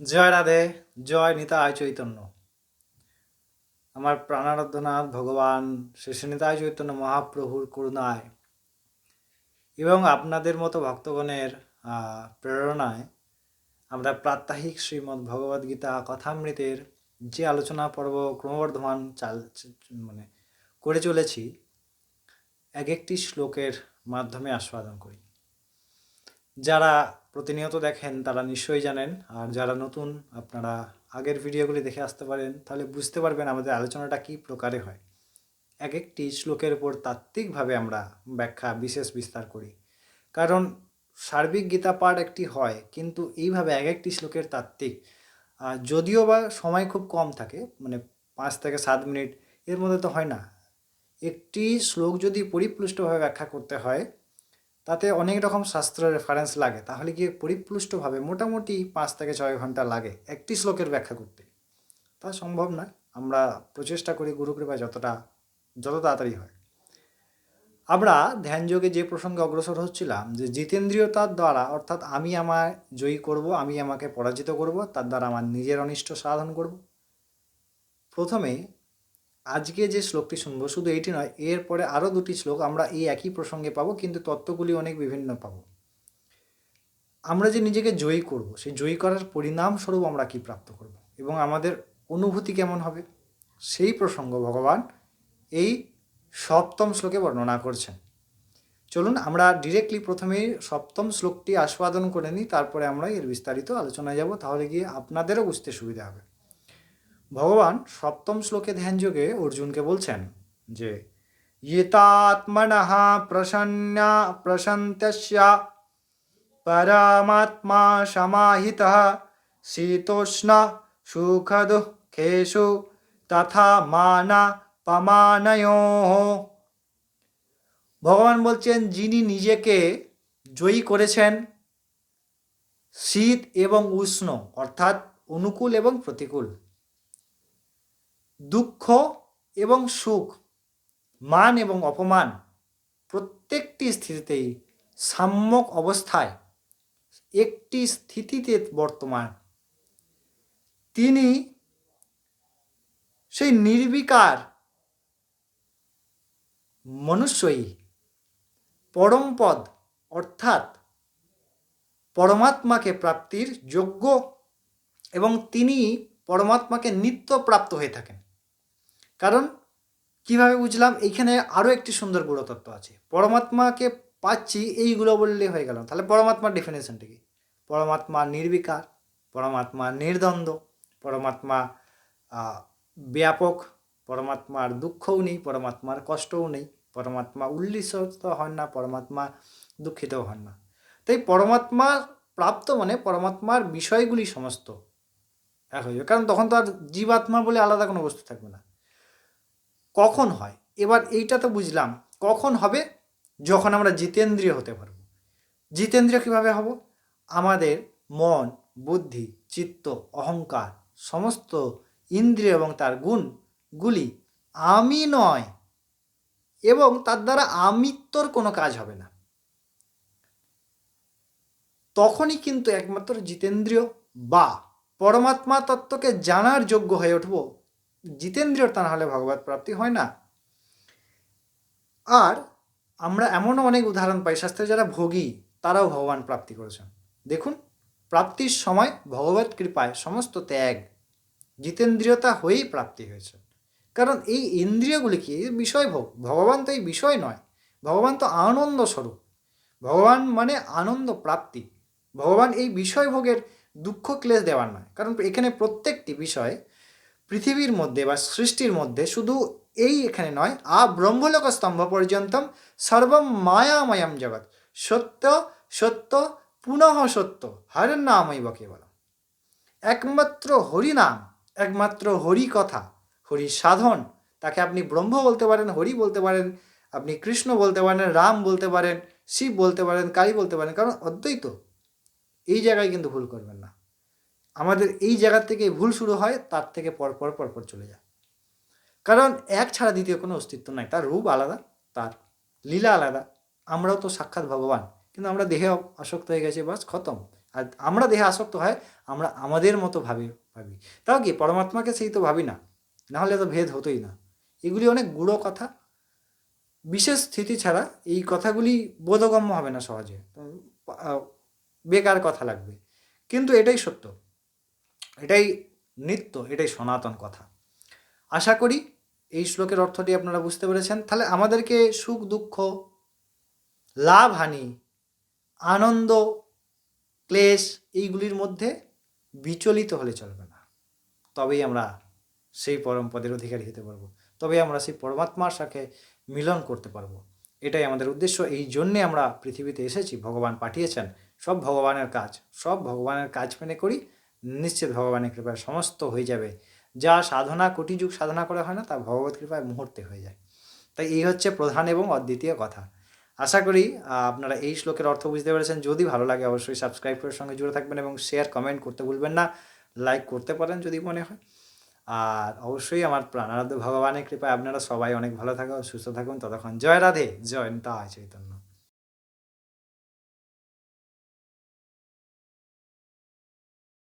জয় রাধে, জয় নিতাই চৈতন্য। আমার প্রাণারাধ্যনাথ ভগবান শেষ নিতাই চৈতন্য মহাপ্রভুর করুণায় এবং আপনাদের মতো ভক্তগণের প্রেরণায় আমরা প্রাত্যহিক শ্রীমদ্ ভগবদ্ গীতা কথামৃতের যে আলোচনা পর্ব ক্রমবর্ধমান চাল মানে করে চলেছি, এক একটি শ্লোকের মাধ্যমে আস্বাদন করি। যারা প্রতিনিয়ত দেখেন, তারা নিশ্চয়ই জানেন। আর যারা নতুন, আপনারা আগের ভিডিওগুলি দেখে আসতে পারেন, তাহলে বুঝতে পারবেন আমাদের আলোচনাটা কী প্রকারে হয়। এক একটি শ্লোকের উপর তাত্ত্বিকভাবে আমরা ব্যাখ্যা বিশেষ বিস্তার করি। কারণ সার্বিক গীতা পাঠ একটি হয়, কিন্তু এইভাবে এক একটি শ্লোকের তাত্ত্বিক। যদিও বা সময় খুব কম থাকে মানে পাঁচ থেকে সাত মিনিট, এর মধ্যে তো হয় না। একটি শ্লোক যদি পরিপুষ্টভাবে ব্যাখ্যা করতে হয় তাতে অনেক রকম শাস্ত্র রেফারেন্স লাগে। তাহলে গিয়ে পরিপুষ্টভাবে মোটামুটি পাঁচ থেকে ছয় ঘণ্টা লাগে একটি শ্লোকের ব্যাখ্যা করতে। তা সম্ভব নয়। আমরা প্রচেষ্টা করি গুরুকৃপা যতটা, যত তাড়াতাড়ি হয়। আমরা ধ্যানযোগে যে প্রসঙ্গে অগ্রসর হচ্ছিলাম যে জিতেন্দ্রিয়তার দ্বারা, অর্থাৎ আমি আমায় জয়ী করব, আমি আমাকে পরাজিত করব, তার দ্বারা আমার নিজের অনিষ্ট সাধন করব। প্রথমে আজকে যে শ্লোকটি শুনব, শুধু এইটি নয়, এরপরে আরও দুটি শ্লোক আমরা এই একই প্রসঙ্গে পাবো, কিন্তু তত্ত্বগুলি অনেক বিভিন্ন পাবো। আমরা যে নিজেকে জয়ী করব, সেই জয়ী করার পরিণামস্বরূপ আমরা কি প্রাপ্ত করব, এবং আমাদের অনুভূতি কেমন হবে? সেই প্রসঙ্গ ভগবান এই সপ্তম শ্লোকে বর্ণনা করছেন। চলুন আমরা ডিরেক্টলি প্রথমেই সপ্তম শ্লোকটি আস্বাদন করে নিই, তারপরে আমরা এর বিস্তারিত আলোচনায় যাব, তাহলে গিয়ে আপনাদেরও বুঝতে সুবিধা হবে। ভগবান সপ্তম শ্লোকে ধ্যানযোগে অর্জুনকে বলছেন যে ইতাত্মনঃ প্রসন্না প্রশন্তস্য পরমাত্মা সমাহিত শীতোষ্ণ সুখ দুঃখেষু তথা মানা পমানয় ভগবান বলছেন, যিনি নিজেকে জয়ী করেছেন, শীত এবং উষ্ণ, অর্থাৎ অনুকূল এবং প্রতিকূল দুঃখ এবং সুখ, মান এবং অপমান প্রত্যেকটি স্থিতিতেই সাম্যক অবস্থায় একটি স্থিতিতে বর্তমান। তিনি সেই নির্বিকার মনুষ্যই পরমপদ অর্থাৎ পরমাত্মাকে প্রাপ্তির যোগ্য এবং তিনি পরমাত্মাকে নিত্য প্রাপ্ত হয়ে থাকেন। কারণ কীভাবে বুঝলাম, এইখানে আরও একটি সুন্দর গুণতত্ত্ব আছে। পরমাত্মাকে পাচ্ছি এইগুলো বললে হয়ে গেল তাহলে পরমাত্মার ডেফিনেশনটা কি? পরমাত্মা নির্বিকার, পরমাত্মা নির্দ্বন্দ্ব, পরমাত্মা ব্যাপক, পরমাত্মার দুঃখও নেই, পরমাত্মার কষ্টও নেই, পরমাত্মা উল্লিসিত হন না, পরমাত্মা দুঃখিতও হন না। তাই পরমাত্মা প্রাপ্ত মানে পরমাত্মার বিষয়গুলি সমস্ত এক হয়ে যাবে। কারণ তখন তো আর জীবাত্মা বলে আলাদা কোনো বস্তু থাকবে না। কখন হয়? এবার এইটা তো বুঝলাম, কখন হবে? যখন আমরা জিতেন্দ্রিয় হতে পারব। জিতেন্দ্রিয় কীভাবে হব? আমাদের মন, বুদ্ধি, চিত্ত, অহংকার, সমস্ত ইন্দ্রিয় এবং তার গুণগুলি আমি নয় এবং তার দ্বারা আমিত্বর কোনো কাজ হবে না। তখনই কিন্তু একমাত্র জিতেন্দ্রিয় বা পরমাত্মা তত্ত্বকে জানার যোগ্য হয়ে উঠব জিতেন্দ্রিয় তা না হলে ভগবত প্রাপ্তি হয় না। আর আমরা এমনও অনেক উদাহরণ পাই, শাস্ত্রে যারা ভোগী, তারাও ভগবান প্রাপ্তি করেছেন। দেখুন, প্রাপ্তির সময় ভগবত কৃপায় সমস্ত ত্যাগ, জিতেন্দ্রিয়তা হয়েই প্রাপ্তি হয়েছে। কারণ এই ইন্দ্রিয়গুলি কি? বিষয় ভোগ, ভগবান তো এই বিষয় নয়। ভগবান তো আনন্দ স্বরূপ। ভগবান মানে আনন্দ প্রাপ্তি। ভগবান এই বিষয় ভোগের দুঃখ ক্লেশ দেওয়ার নয়। কারণ এখানে প্রত্যেকটি বিষয় পৃথিবীর মধ্যে বা সৃষ্টির মধ্যে শুধু এই এখানে নয়, আ ব্রহ্মলোক স্তম্ভ পর্যন্তম সর্বম মায়াময়ম জগৎ। সত্য সত্য, পুনঃ সত্য, হর নামই বা কেবল একমাত্র হরি নাম, একমাত্র হরি কথা, হরি সাধন, তাকে আপনি ব্রহ্ম বলতে পারেন, হরি বলতে পারেন, আপনি কৃষ্ণ বলতে পারেন, রাম বলতে পারেন, শিব বলতে পারেন, কালী বলতে পারেন, কারণ অদ্বৈত। এই জায়গায় কিন্তু ভুল করবেন না। আমাদের এই জায়গা থেকে ভুল শুরু হয়, তার থেকে পরপর পরপর চলে যায়। কারণ এক ছাড়া দ্বিতীয় কোনো অস্তিত্ব নাই, তার রূপ আলাদা, তার লীলা আলাদা। আমরাও তো সাক্ষাৎ ভগবান, কিন্তু আমরা দেহে আসক্ত হয়ে গেছি, বাস খতম। আর আমরা দেহে আসক্ত হয়, আমরা আমাদের মতো ভাবি ভাবি। তাও কি, পরমাত্মাকে সেই তো ভাবি না নাহলে তো ভেদ হতোই না। এগুলি অনেক গুঁড়ো কথা। বিশেষ স্থিতি ছাড়া এই কথাগুলি বোধগম্য হবে না সহজে। বেকার কথা লাগবে। কিন্তু এটাই সত্য। এটাই নিত্য, এটাই সনাতন কথা। আশা করি এই শ্লোকের অর্থটি আপনারা বুঝতে পেরেছেন। তাহলে আমাদেরকে সুখ, দুঃখ, লাভ, হানি, আনন্দ, ক্লেশ এইগুলির মধ্যে বিচলিত হলে চলবে না। তবেই আমরা সেই পরম পদের অধিকারী হতে পারব। তবেই আমরা সেই পরমাত্মার সাথে মিলন করতে পারব। এটাই আমাদের উদ্দেশ্য। এই জন্যে আমরা পৃথিবীতে এসেছি। ভগবান পাঠিয়েছেন। সব ভগবানের কাজ, সব ভগবানের কাজ মেনে করি। নিশ্চিত ভগবানের কৃপায় সমস্ত হয়ে যাবে। যা সাধনা কোটি যুগ সাধনা করা হয় না, তা ভগবত কৃপায় মুহূর্তে হয়ে যায়। তাই এই হচ্ছে প্রধান এবং অদ্বিতীয় কথা। আশা করি আপনারা এই শ্লোকের অর্থ বুঝতে পেরেছেন। যদি ভালো লাগে, অবশ্যই সাবস্ক্রাইব করে সঙ্গে জুড়ে থাকবেন এবং শেয়ার কমেন্ট করতে ভুলবেন না। লাইক করতে পারেন যদি মনে হয়। আর অবশ্যই আমার প্রাণারাধ্য ভগবানের কৃপায় আপনারা সবাই অনেক ভালো থাকুন সুস্থ থাকুন। ততক্ষণ জয় রাধে, জয় নিতাই চৈতন্য।